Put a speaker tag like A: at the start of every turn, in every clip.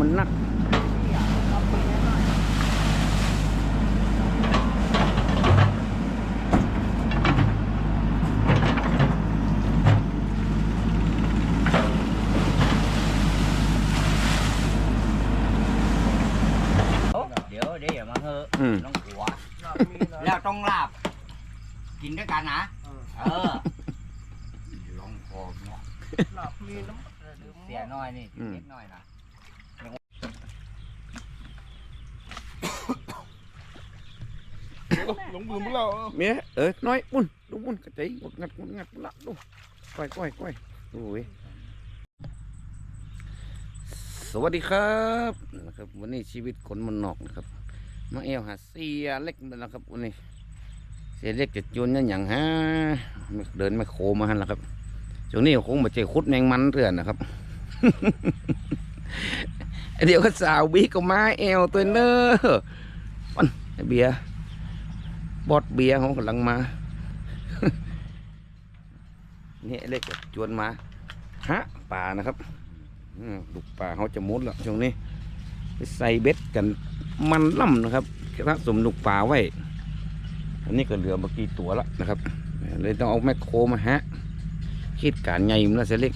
A: มันหนัก
B: เดี๋ยวเดี๋ยวมาเถอะ
A: อืม
B: น้องหัว แล้วต้องลาบ กินด้วยกันนะ เออลองคอเนาะ
C: หลับมีน้ำ
B: เสียน้อยนี่
A: อืม
B: เสียน้อยนะ
C: หลงบืมพวกเรา
A: เมียเอ้ยน้อยปุ้นดูปุ้นกระ จายงดงัดงดงัดละดูก้อยก้อยก้อยโอ้ยสวัสดีครับนะครับ วันนี้ชีวิตคนมันนอกนะครับมาเอวหาเสียเล็กนะครับวันนี้เสียเล็กจะจนนั่นอย่างฮะเดินไม่โคมาหันะครับช่วงนี้คงมาเจอคุดแมงมันเถื่อนนะครับเดี๋ยวก็สาวบีก็มาเอวตัวเนอปันไอเบียร์ บอดเบียร์เขากำลังมานี่เล็กจวนมาฮะป่านะครับอืมลูกป่าเขาจะมุดแล้วช่วงนี้ไปใส่เบ็ดกันมันล่ำนะครับสะสมลูกป่าไว้ อันนี้ก็เหลือเมื่อกี้ตัวแล้วนะครับ เลยต้องเอาแมคโครมาฮะคิดการไงมันละเสียเล็ก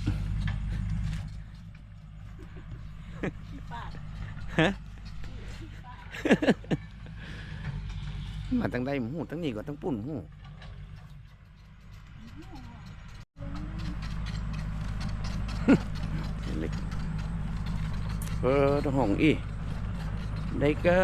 A: มาทั้งได้หูทั้งนี้ก็ทั้งปุ่นหูเล็กเออต้องห้องอีได้ก็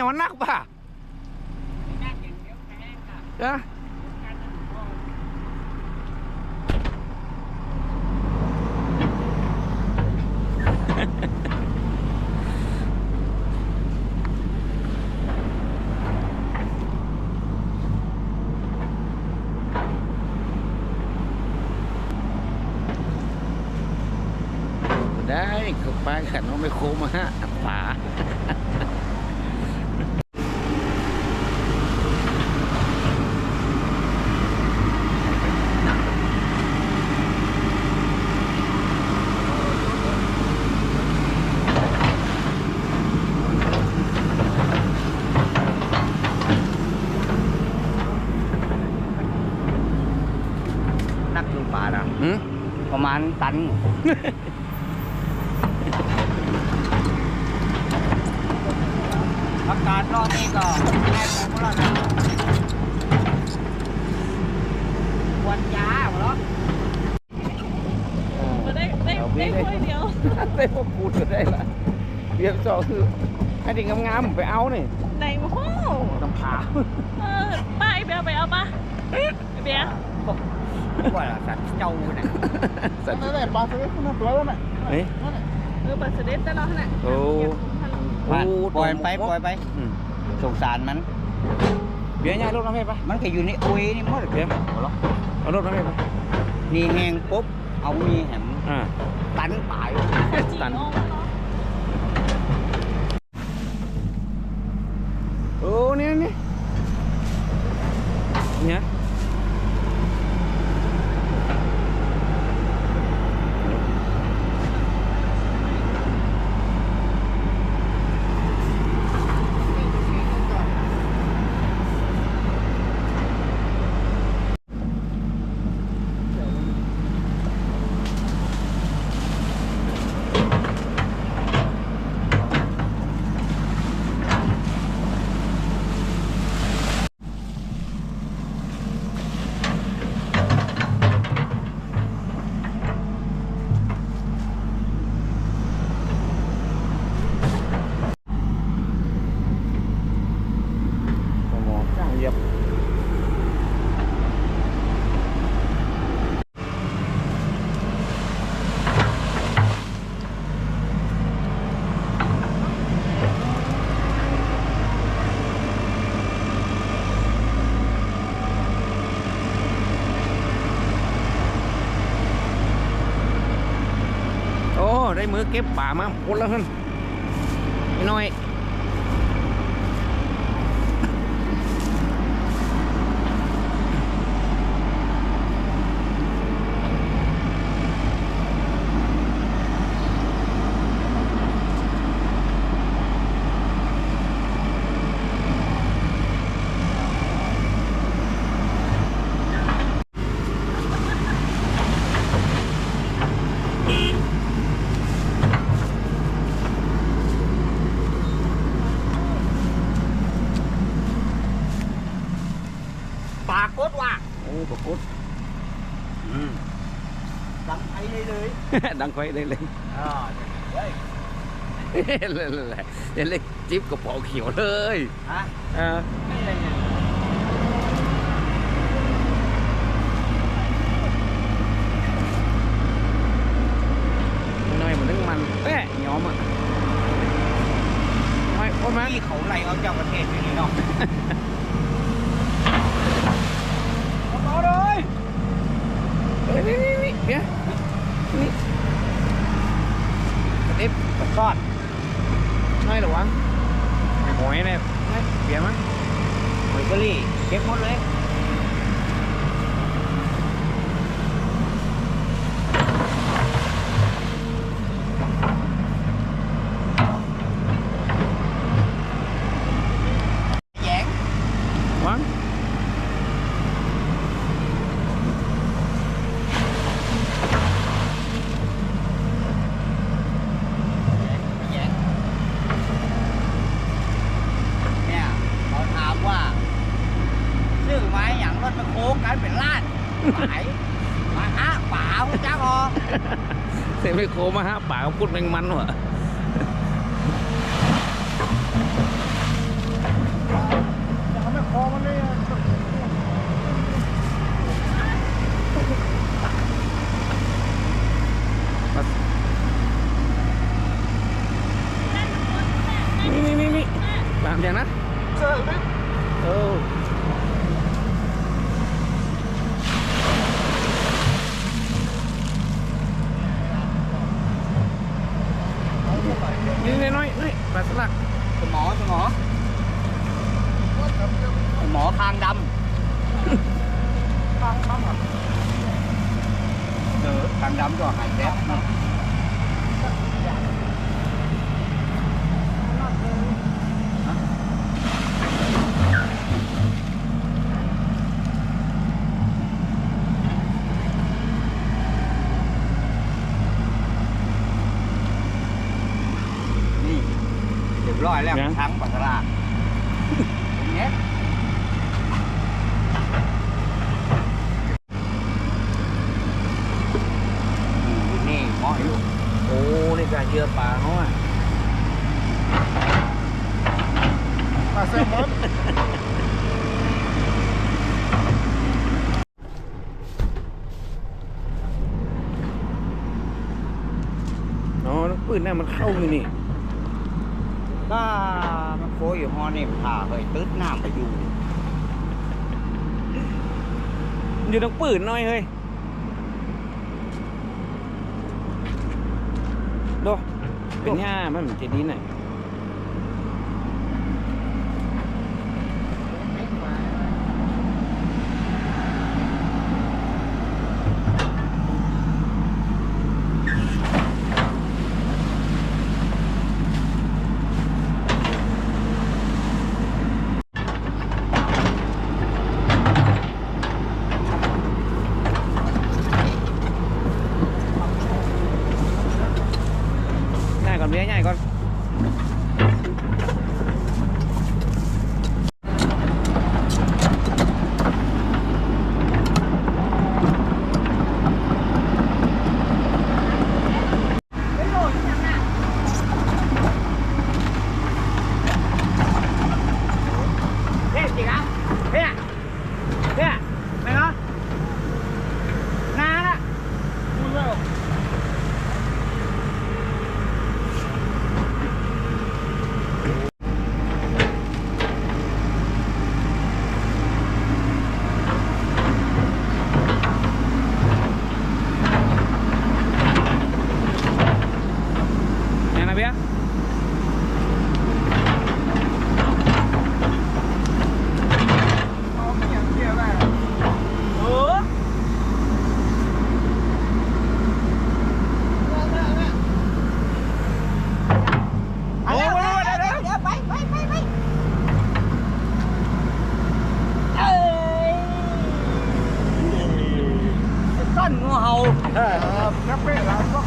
A: อย่างมันนักป่ะเอ้อได้เขาไปขันว่าไม่โคมาฮะป่า
B: นักลูกป่านะ
A: หืม
B: ประ มาณตัน อากาศรอบนี้ก็แค่ผมแล้วนะวันยาเหรอ
D: มาได้ได้ได้ถ้วยเดียว
A: ได้พวกกูจะได้ละเรียบสองคือไอ้ดิ่งงามๆไปเอานี่
D: ในโอ้โห
A: ต้องพา
D: เออป้าไอเบียร์ไปเอาปะไอเบียร์
B: ว่าสัตว์เจ้าน่ะ
A: สัตว์
C: นั่นแหละปลาสลิดนั่นตัวแล้วน่ะ
A: เฮ้ย
C: นั่นแหละ
D: เออปลาสลิดแต่เราขนาด
A: โอ้
B: ปล่อยมันไปปล่อยไป
A: อืม
B: สงสารมัน
A: เบียร์ใหญ่รถน้ำให้ปะ
B: มันก็อยู่ในอุยนี่หมด
A: เบียร์เอารถน้ำให้ปะ
B: นี่แห้งปุ๊บเอามีแหม
A: อ่า
B: ตันปลาย
A: ตันโอ้นี่นี่เนี่ยหมอจ้างเหยียบ โอเก็บป่ามาหมดแล้วท่านไอ้น้อย
B: ปากกดว่า
A: โอ้ปรากฏ
B: ดังไทยเลยเลย
A: ดังไฟได้เลย
B: อ่าเฮ้ย
A: เลยเลยเลยเห็นเลยจิ๊บกระเป๋าเขียวเลย
B: ฮะ
A: อ่า
B: ไม่เลยเนี่ย
A: น้อยมันนึงมันแปะยอมอะไม่โอ้ยมัน
B: ที่เขาไล่เอาเจ้าประเทศอยู่นี่เนาะ
C: ต่อเลย
A: เฮ้ยนี่นี่นี่เดี๋ยวนี่กระ ติบ
B: กดซอด
A: น้อยเหรอวะไอ้หอยเนี่ยเฮ้ยเปลี่ยนมั้ย
B: หอยเกอรี่เก็บหมดเลยแยง
A: วาง
B: แยงเนี่ยเขาถามว่า ซื้อไม้อย่างรถมาโค้งกันเป็นล้านหายมาฮะป่าพระเจ้า ออก
A: เซมิโคมาฮะป่าก็พูดแมงมันวะ
C: อาไม่คอมันเลยอะ
A: นี่นี่นี่นี่ตามอย่างนะ
C: เจอเลย
A: เออนี่นี่น้อยนี่ปลาสลัก
B: สมอสมอสมอคางด
C: ทางข้ามอะำ
B: เออคางดำก็หาย แซ่บเนาะนี่เรียบร้อยแล้วทั้งปัสสาวะเนี้ยนี่หมออยู่
A: โอ้ นี่กาเยื่อปลาเขาอะ
C: ปลาแซลมอน
A: โปืนนั่นมันเข้าอยู่นี่
B: ก็มันโคอยู่ฮอนี่ผ่าเคยตึ๊ดน้ำไปอยู่
A: อยู่ตรงปืนหน่อยเฮ้ยโดเป็นหญ้ามันเหมือนจะดีหน่อยง่ายก่อนเมียง่ายก่อน
B: เฮ้ยจริงอะเฮ้ยเฮ้ยไหนเนาะนานอะ
C: พูดแล้ว
A: ยังนะเบียร์
C: เอาเมียเมียได้
B: เออ
C: โอ้ย
B: เดี๋ยวไปไปไปไปเอ้ยต้นงูเห่า
C: เออนับเป้ละก็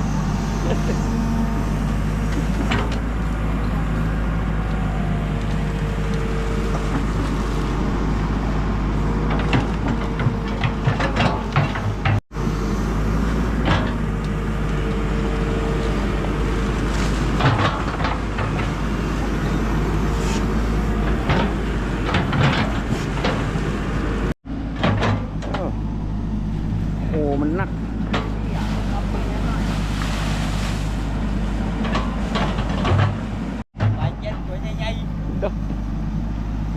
A: เออโอ้มันหนัก
B: ไปเจ็ดตัวใหญ่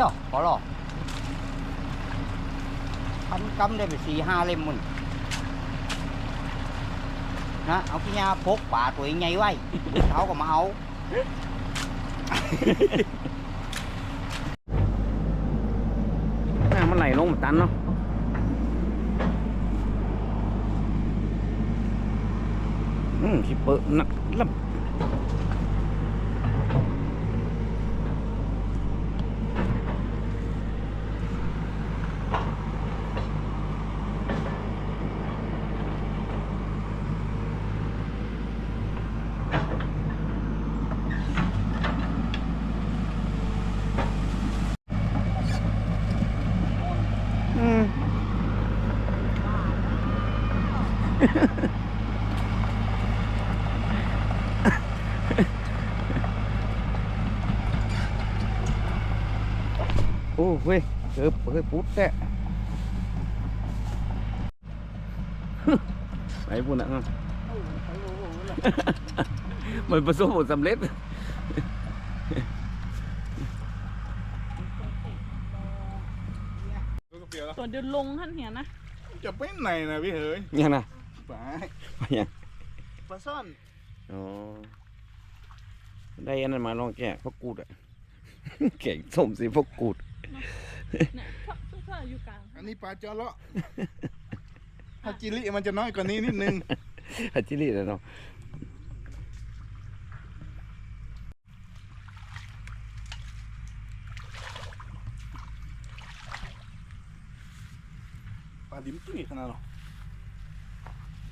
B: ดอกขอรอทนกำได้ไปสี่ห้าเล่มมุนนะเอาพี่ยาพกป่าตัวเองญ่ไว้เขาก็มาเอา
A: น้ำมันไหลลงตันเนาะอืมขี้เปิดนักลำ อืมโอ้เว้ยเออเฮ้ยปุ๊ดแตะไปปุ่นอะมันประสบผลสำเร็จ
C: ก็เปลี่ยนแล้ว
D: ตัวเดียวลงท่านเหียนะ
C: จะไปไหนนะพี่เฮ้ย
A: ยังนะ
C: ไป
A: ไปยัง
C: ปลาซ่อน
A: อ๋อได้อันนั้นมาลองแกะพวกกูดอะแกงส้มสิพวกกูด
D: เนี่ยถ้าถ้าอยู่กลาง
C: อันนี้ปลาจอเลาะถ้าจิลิมันจะน้อยกว่านี้นิดนึง
A: ฮัจิริแล้วเนาะ
C: ปลาดิมตุ้ยขนาดหรอ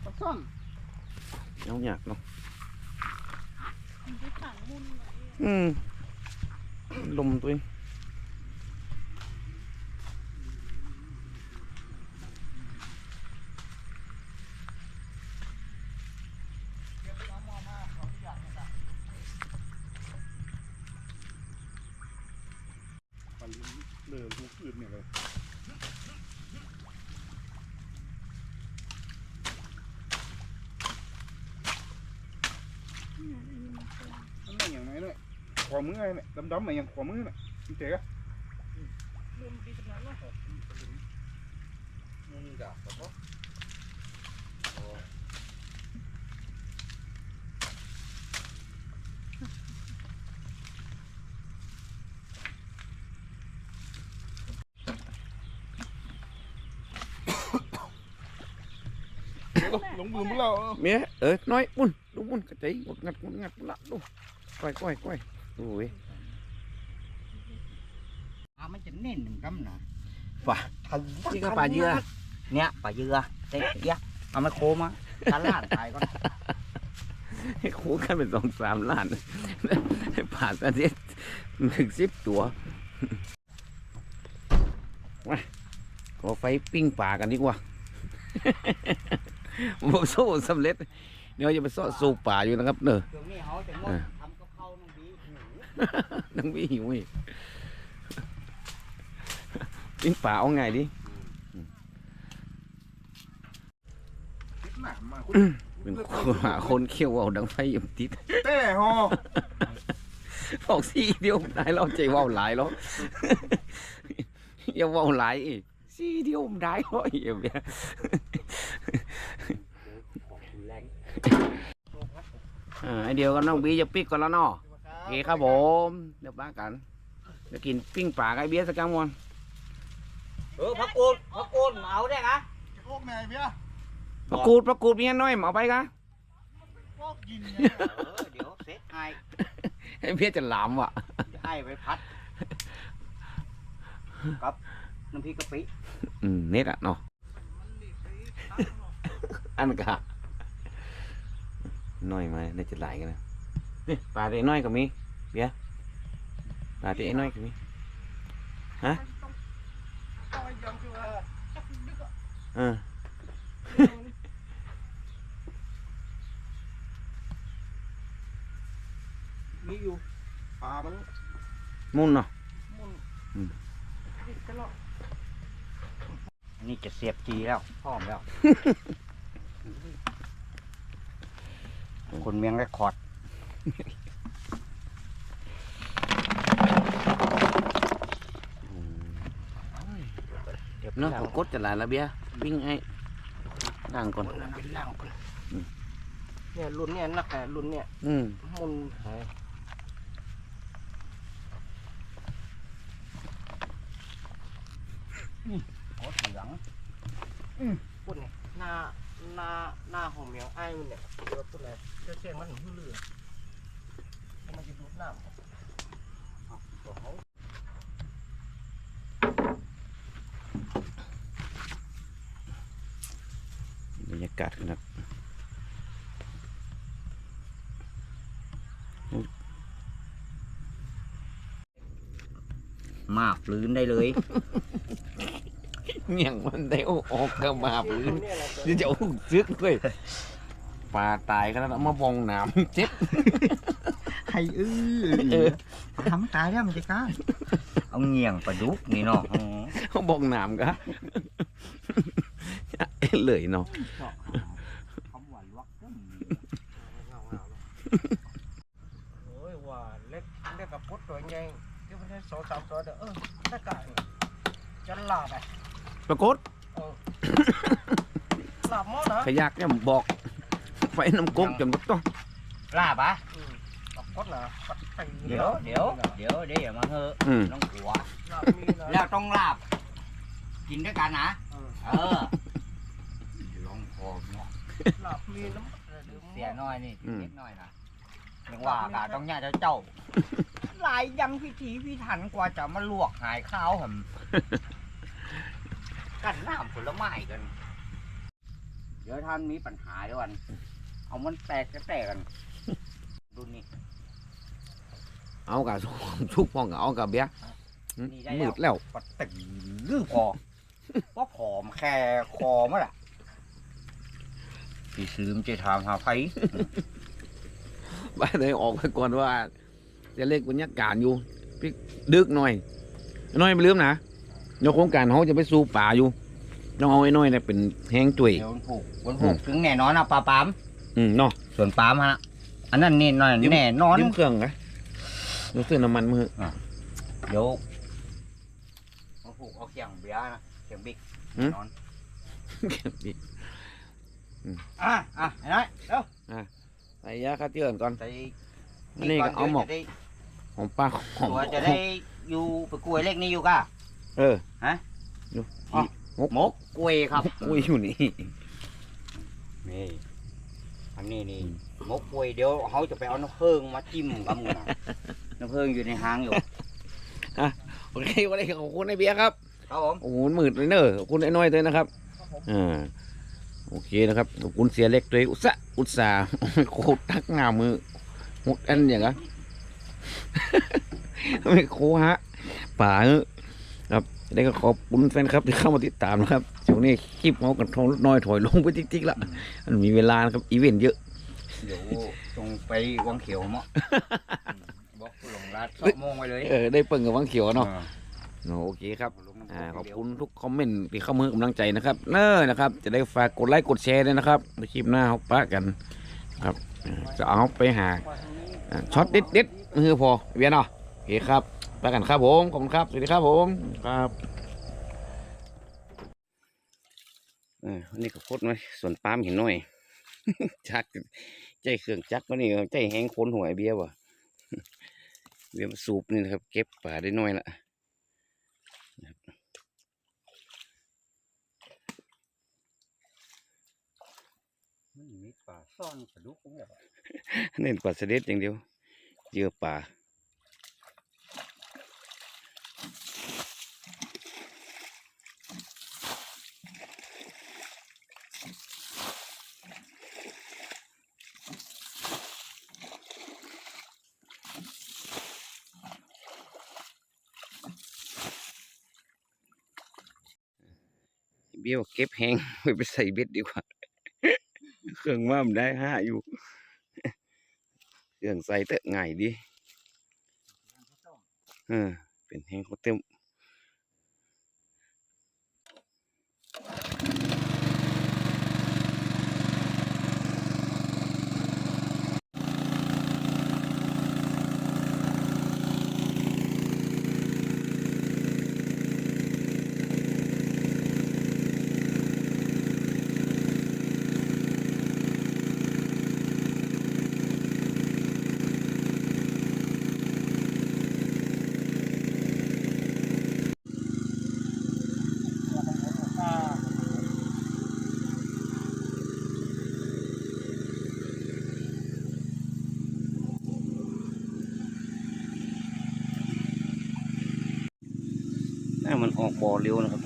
C: ปลาซ่อน
A: เอาอยากเนาะ
D: มันจะขังมุนหน่อย
A: อืมลมตัวเอง
C: ปลาลิ้นเลือลูกอื่นเนี่ยเลยมันไม่อย่างไรเนี่ยข วามือไงเนี่ดำๆมาอย่างขวามือเนี่ยพี่เจ๊ก
D: รวมดีขนาดนั้น
C: มึงด่าเขาลงมือมึงแล้ว
A: เมียเอ้ยน้อยปุ่นลูกปุ่นกระจายกดงัดกดงัดละลูกก้อยก้อยก้อย อ้ย
B: ปลามันจะเน่นหนึ่งกำนะ
A: ว่ะนี่ก็ปลาเยื่อ
B: เนี่ยปลาเยื่อเต็กเยอะเอามาโคมาตลาดตายก่อน
A: ให้คูกันเป็นสองสามล้านให้ผ่านประเทศถึงสิบตัวมาขอไฟปิ้งป่ากันดีกว่าผมสู้สำเร็จ เดี๋ยวจะไปซ่อสู้ป่าอยู่นะครับเนอะ
B: หู
A: นังวิหิวอีกปิ้งป่าเอาไงดิ
C: คิดหนามาคุณ
A: เป็นคนหาคนเขี้ยวเอาดังไฟยมติด
C: เต้ฮอ
A: ออกซี่เดียวได้แล้วใจเว่าหลายแล้วอย่าเว่าหลายอีกซี่เดียวมันได้แล้วอีกเนี่ย
B: แรง
A: อ่าไอเดียวก็น้องบีจะปิกก่อนแล้วเนาะโอ เคครับผม เดี๋ยวป้ากันจะกินปิ้งป่ากับไอเบียร์สักกลางวัน
B: เออพักกูดพักกูดมาเอาได้กะ
C: พวกนายเบี้ย
A: ประกูดประกูดเมียน้อยมาเอาไปกะ
C: พวกยินไง
B: เออเดี๋ยวเซ็ตให้
A: ไอเบียร์จะหลามว่ะ
B: ให้ไปพัดกับน้ำพริกกะปิ
A: อืมเน็ตอะเนาะอันกะน้อยมาน่าจะหลายกันนะ นี่ปลาเตะน้อยก็มีเบียร์ปลาเตะน้อยก็มีฮะเออ
B: มีอยู่
C: ปลามัน
A: มุ่นเนาะ
B: อันนี้จะเสียบจีแล้วพร้อมแล้ว คนเมียงเรคคอร์ด เดี๋ยว
A: เนาะ
B: เนาะ
A: ผมกดจะหลายละเบียร์ปิ้งให้ล่างก่อน
B: เป็นล่างก่อน
E: เนี่ยรุ่นเนี่ยนักแต่รุ่นเนี่ย
A: อืม
E: มันหาย
B: โอ้เหลือง
E: ปุ่นเนี่ยหน้าหน้าหน้าของเมียงไอ้มันเนี่ยเดี๋ยวปุ่นเลยเจ้าเสียงมันหื้อเรือมั นจะดูดน้ำ
A: บรรยากาศขนาด
B: มาฟื้นได้เลย
A: เมี่ยงมันได้เอาออกกระมาปืน
E: เนี่ยแหละ
A: เดี๋ยวจะเอาซึกเลยปลาตายขนาดเอามาบองหนามเจ็บ
B: hay ư thấm tay đó mình chỉ có ông nghiền và đút nè nó
A: เขาบองหนามกะเอ้ยเลยเนาะ
B: không quả luộc
E: โอ้ยว่าเล็กเล็กกับพุทธตัวใหญ่ที่มันได้สองสามตัวเด้อเออถ้ากายจะหลับอะ
A: ปรากฏ
E: หลับมั้งนะ
A: ขยักเนี่ยบอกไฟน้ำก๊กจนบ่ต้อง
B: là bà
E: หลับก็นะปัดตี
B: điểu điểu điểu đi mà hơ
A: อืม
B: nó của
E: หลับมีนะ
B: là trong lạp chín cái cả nè
E: เออ
B: ờ lòng khô nó
E: หลับมีน้ำ
B: xẻ nói nè
A: Ừ.
B: chết nói nè nhưng mà cả trong nhà cho châu lại dăm phi thí phi thành qua cho mà luộc hải khao hầm cảnh làm ผลไม้กัน เดี๋ยวท่านมีปัญหาด้วยกัน เอามันแตกก็แตกกันรุ่นนี้
A: เอากับทุกพองกับเอากับเบี้ย
B: นี่ได้
A: มืดแล้ว
B: ปัดตึงลือพอว่าผอมแค่คอมั้งล่ะพี่ซื้อมันจะทำหาไฟ
A: ไปเลยออกไปก่อนว่า จะเล็กบรรยากาศอยู่พี่ดึกหน่อยน้อยไม่ลืมนะในโครงการเขาจะไปสู่ป่าอยู่ต้องเอาไอ้น้อยเนี่ยเป็นแห้งจุ๋ย
B: เดี๋ยววันผูกวันผูกถึงแน่นอนนะปลาปาม
A: อืมเนาะ
B: ส่วนปามฮะอันนั้นนี่น่อยแน่นอน
A: ยืมเครื่องนะ เราซื้อน้ำมันมือ
B: เดี๋ยววันผูกเอาเขียงเบียร์นะเขียงบิ๊ก
A: หืม
B: นอนอะอะไอ้น้อยเร็ว
A: ใส่ยาฆ่าเชื้อก่อน
B: ใส่
A: นี่ก็เอาหมก
B: จะได้
A: หอมปลาหอม
B: ตัวจะได้อยู่ไปกล้วยเล็กนี่อยู่ก่ะ
A: เออ
B: ฮะ
A: ดู
B: อ๋อ
A: มก
B: หมกกล้วยครับ
A: อุ้ยอยู่นี่
B: นี่อันนี้นี่หมกกล้วยเดี๋ยวเขาจะไปเอาน้ำเพิงมาจิ้มกับมึงนะ น้ำเพิงอยู่ในหางอยู่
A: โอเควันนี้ขอบคุณไอ้เบียร์ครับ
B: ครับผม
A: โอ้โหหมื่นเลยเนอะขอบคุณไอ้น้อยด้วยนะครับอ่าโอเคนะครับขอบคุณเสียเล็กด้วยอุตส่าห์อุตส่าห์ โคตรทักงามมือหกอันอย่างเงี้ยไม่โคฮะป่าเออครับได้ก็ขอบคุณแฟนครับที่เข้ามาติดตามนะครับช่วงนี้คลิปเขากันทองน้อยถอยลงไปติ๊กๆละมันมีเวลานะครับอีเวนต์เยอะ
B: เดี๋ยวตรงไปวังเขียวมั้งบ อกลงรัดสองโมงไปเลย
A: เออได้เปิ่งกับวังเขียวเนาะ
B: อ่า
A: โอเคครับ
B: ลงน้ำ
A: อ่าขอบ
B: เดี๋ยว
A: คุณทุกคอมเมนต์ที่เข้ามือกำลังใจนะครับเนอนะครับ จะได้ฝากกดไลค์กดแชร์ด้วยนะครับในคลิปหน้าเขาปะกันครับอ่าจะเอาไปหาอ่าช็อตเด็ดเด็ดๆมือพอเวียนเนาะโอเคครับไปกันครับผมขอบคุณครับ สวัสดีครับผมครับเออวันนี้ก็โคตรไหมส่วนปาล์มเห็นหน่อยจักใจเครื่องจักรวันนี้ใจแห้งคนหัวไอเบียร์ว่ะ เบียร์มาสูบนี่นะครับ เก็บป่าได้น้อยละ
B: มันมีปลาซ่อนกระดูกของแบบ
A: เน้นปลาเสด็จอย่างเดียวเหยื่อป่า เบี้ยวเก็บแห้งไว้ไปใส่เบ็ดดีกว่า เครื่องว่ามันได้ห้าอยู่ เครื่องใส่เตอะง่ายดี เออ เป็นแห้งเขาวเต็ม มันออกบ่อเร็วนะครับ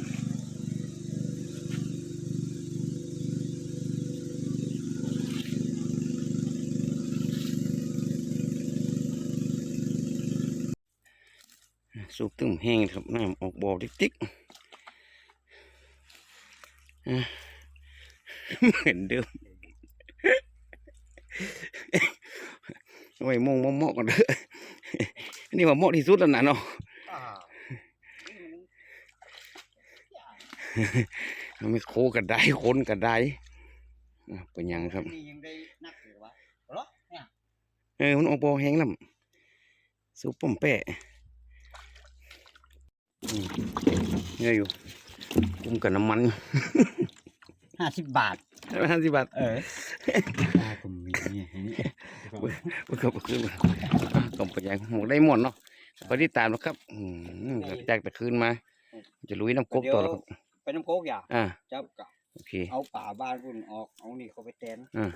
A: สูบตึ้มแห้งครับน้ำออกบ่อติ๊กเหมือนเดิมไว้มองเหมาะๆก่อนเด้อนี่ว่ามาะที่สุดแล้วนะเนาะ
B: อ่า
A: มัน ไม่โคกันได้คนกันได้อะเป็นหยังครับ
B: นี่ยังได้นักอยู่วะเหรอเนี่ย
A: เออมันออกบอแห้งลำสูบป้อมแปะอืมเนี่ยอยู่กุมกับน้ำมัน
B: ห้าสิบบาท
A: ห้าสิบบาท
B: เออก็มีเนี่ยเห็นนี่
A: มันก็ขึ้นมาต้มปลาย่างหมกได้หมดเนาะไปที่ตามแล้วครับอืมแจกแต่คืนมา จะลุยน้ำกบต่อแล้วครับ
B: ไป น้ำโคกอย่า
A: อ่า
B: จับกะ
A: โอเค
B: เอาป่าบ้านคุณออกเอานี่เขาไปแทน
A: อ่า